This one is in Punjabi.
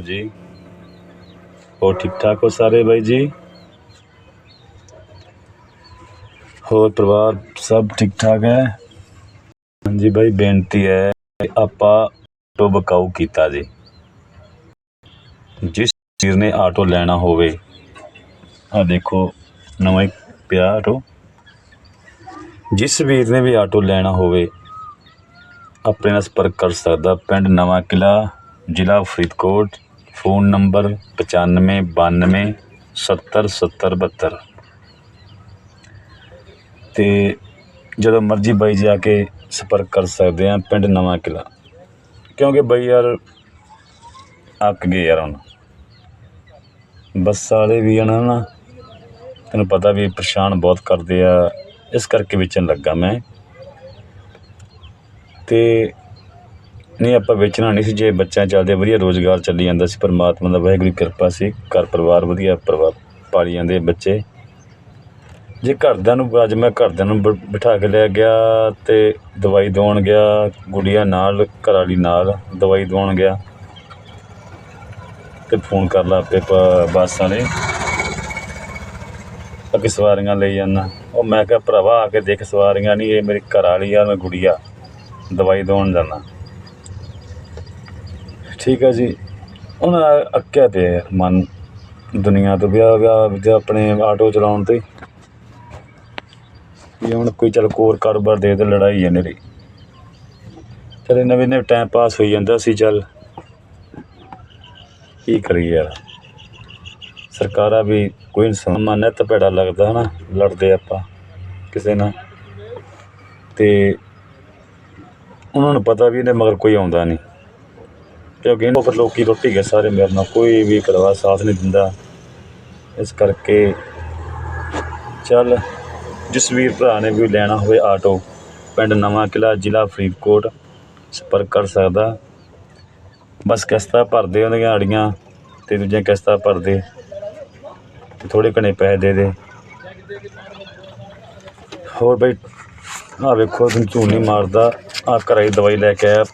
ਜੀ। ਹੋਰ ਠੀਕ ਠਾਕ ਹੋ ਸਾਰੇ ਬਾਈ ਜੀ? ਹੋਰ ਪਰਿਵਾਰ ਸਭ ਠੀਕ ਠਾਕ ਹੈ? ਹਾਂਜੀ ਬਾਈ, ਬੇਨਤੀ ਹੈ ਆਪਾਂ ਆਟੋ ਬਕਾਊ ਕੀਤਾ ਜੀ। ਜਿਸ ਵੀਰ ਨੇ ਆਟੋ ਲੈਣਾ ਹੋਵੇ ਆ ਦੇਖੋ, ਨਵਾਂ ਹੀ ਪਿਆ ਆਟੋ। ਜਿਸ ਵੀਰ ਨੇ ਵੀ ਆਟੋ ਲੈਣਾ ਹੋਵੇ, ਆਪਣੇ ਨਾਲ ਸੰਪਰਕ ਕਰ ਸਕਦਾ। ਪਿੰਡ ਨਵਾਂ ਕਿਲਾ ਜ਼ਿਲ੍ਹਾ ਫਰੀਦਕੋਟ। ਫੋਨ ਨੰਬਰ ਪਚਾਨਵੇਂ, ਬਾਨਵੇਂ, ਸੱਤਰ ਸੱਤਰ, ਬਹੱਤਰ। ਅਤੇ ਜਦੋਂ ਮਰਜ਼ੀ ਬਾਈ ਜਾ ਕੇ ਸੰਪਰਕ ਕਰ ਸਕਦੇ ਹਾਂ ਪਿੰਡ ਨਵਾਂ ਕਿਲ੍ਹਾ। ਕਿਉਂਕਿ ਬਈ ਯਾਰ ਅੱਕ ਗਏ ਯਾਰ ਹੁਣ। ਬੱਸ ਵਾਲੇ ਵੀ ਹਨ ਨਾ ਤੈਨੂੰ ਪਤਾ ਵੀ ਪਰੇਸ਼ਾਨ ਬਹੁਤ ਕਰਦੇ ਆ। ਇਸ ਕਰਕੇ ਵੇਚਣ ਲੱਗਾ ਮੈਂ। ਅਤੇ ਨਹੀਂ, ਆਪਾਂ ਵੇਚਣਾ ਨਹੀਂ ਸੀ, ਜੇ ਬੱਚਿਆਂ ਚੱਲਦੇ, ਵਧੀਆ ਰੋਜ਼ਗਾਰ ਚੱਲੀ ਜਾਂਦਾ ਸੀ, ਪਰਮਾਤਮਾ ਦਾ ਵਾਹਿਗੁਰੂ ਕਿਰਪਾ ਸੀ, ਘਰ ਪਰਿਵਾਰ ਵਧੀਆ, ਪਰਿਵਾਰ ਪਾਲੀ ਜਾਂਦੇ ਬੱਚੇ। ਜੇ ਘਰਦਿਆਂ ਨੂੰ, ਅੱਜ ਮੈਂ ਘਰਦਿਆਂ ਨੂੰ ਬ- ਬਿਠਾ ਕੇ ਲੈ ਗਿਆ ਤੇ ਦਵਾਈ ਦਵਾਉਣ ਗਿਆ, ਗੁੜੀਆ ਨਾਲ ਘਰ ਵਾਲੀ ਨਾਲ ਦਵਾਈ ਦਵਾਉਣ ਗਿਆ ਤੇ ਫੋਨ ਕਰ ਲਾ ਆਪੇ ਪ- ਬੱਸ ਵਾਲੇ। ਅੱਗੇ ਸਵਾਰੀਆਂ ਲਈ ਜਾਂਦਾ। ਉਹ ਮੈਂ ਕਿਹਾ, ਭਰਾਵਾ ਆ ਕੇ ਦੇਖ, ਸਵਾਰੀਆਂ ਨਹੀਂ, ਇਹ ਮੇਰੀ ਘਰ ਵਾਲੀ ਆ, ਮੈਂ ਗੁੜੀਆ, ਦਵਾਈ ਦਵਾਉਣ ਜਾਣਾ ਠੀਕ ਹੈ ਜੀ। ਉਹਨਾਂ ਦਾ ਅੱਕਿਆ ਪਿਆ ਯਾਰ ਮਨ। ਦੁਨੀਆ ਤੋਂ ਵਿਆਹ ਵਿਆਹ ਤੇ ਆਪਣੇ ਆਟੋ ਚਲਾਉਣ ਤੇ। ਵੀ ਹੁਣ ਕੋਈ ਚੱਲ ਕੋਰ ਕਾਰੋਬਾਰ ਦੇ ਦੇ ਲੜਾਈ ਹੈ ਨੇਰੀ। ਚਲੇ ਨਵੇਂ ਨਵੇਂ ਟਾਈਮ ਪਾਸ ਹੋਈ ਜਾਂਦਾ ਸੀ ਚੱਲ। ਕੀ ਕਰੀਏ ਯਾਰ। ਸਰਕਾਰਾਂ ਵੀ ਕੋਈ ਸਮਾਂ ਨਿੱਤ ਭੈੜਾ ਲੱਗਦਾ ਹਨਾ, ਲੜਦੇ ਆਪਾਂ ਕਿਸੇ ਨਾਲ। ਤੇ ਉਹਨਾਂ ਨੂੰ ਪਤਾ ਵੀ ਇਹਦੇ ਮਗਰ ਕੋਈ ਆਉਂਦਾ ਨਹੀਂ। ਕਿਉਂਕਿ ਉਹ ਲੋਕੀ ਰੋਟੀ ਗਏ ਸਾਰੇ ਮੇਰੇ ਨਾਲ ਕੋਈ ਵੀ ਕਰਵਾ ਸਾਥ ਨਹੀਂ ਦਿੰਦਾ। ਇਸ ਕਰਕੇ ਚੱਲ ਜਿਸ ਵੀਰ ਭਰਾ ਨੇ ਵੀ ਲੈਣਾ ਹੋਵੇ ਆਟੋ, ਪਿੰਡ ਨਵਾਂ ਕਿਲਾ ਜ਼ਿਲ੍ਹਾ ਫਰੀਦਕੋਟ, ਸੰਪਰਕ ਕਰ ਸਕਦਾ। ਬਸ ਕਿਸ਼ਤਾਂ ਭਰਦੇ ਉਹਦੀਆਂ ਆੜੀਆਂ ਤੇ ਦੂਜੀਆਂ ਕਿਸ਼ਤਾਂ ਭਰਦੇ ਤੇ ਥੋੜੇ ਘਣੇ ਪੈਸੇ ਦੇ ਦੇ। ਹੋਰ ਬਈ ਆ ਵੇਖੋ ਤੁਹਾਨੂੰ ਝੂਠ ਨਹੀਂ ਮਾਰਦਾ ਆ ਘਰੇ ਹੀ ਦਵਾਈ ਲੈ ਕੇ ਆਇਆ।